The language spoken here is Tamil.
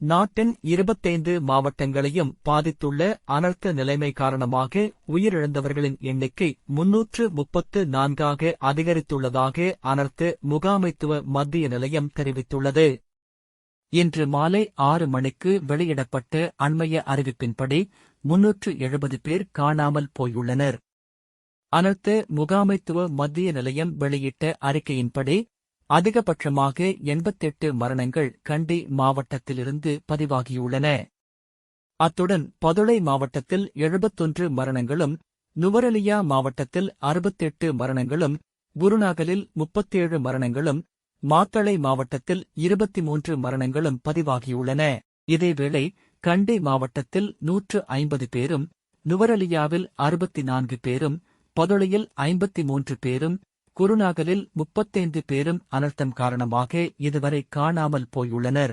நாட்டின் இருபத்தைந்து மாவட்டங்களையும் பாதித்துள்ள அனர்த்த நிலைமை காரணமாக உயிரிழந்தவர்களின் எண்ணிக்கை முன்னூற்று முப்பத்து நான்காக அதிகரித்துள்ளதாக அனர்த்த முகாமைத்துவ மத்திய நிலையம் தெரிவித்துள்ளது. இன்று மாலை ஆறு மணிக்கு வெளியிடப்பட்ட அண்மைய அறிவிப்பின்படி முன்னூற்று எழுபது பேர் காணாமல் போயுள்ளனர். அனர்த்த முகாமைத்துவ மத்திய நிலையம் வெளியிட்ட அறிக்கையின்படி அதிகபட்சமாக எண்பத்தெட்டு மரணங்கள் கண்டி மாவட்டத்திலிருந்து பதிவாகியுள்ளன. அத்துடன் பதுளை மாவட்டத்தில் எழுபத்தொன்று மரணங்களும் நுவரலியா மாவட்டத்தில் அறுபத்தெட்டு மரணங்களும் குருநாகலில் முப்பத்தேழு மரணங்களும் மாத்தளை மாவட்டத்தில் இருபத்தி மூன்று மரணங்களும் பதிவாகியுள்ளன. இதேவேளை கண்டி மாவட்டத்தில் நூற்று ஐம்பது பேரும் நுவரலியாவில் அறுபத்தி நான்கு பேரும் பதுளையில் ஐம்பத்தி மூன்று பேரும் குருநாகலில் முப்பத்தைந்து பேரும் அனர்த்தம் காரணமாக இதுவரை காணாமல் போயுள்ளனர்.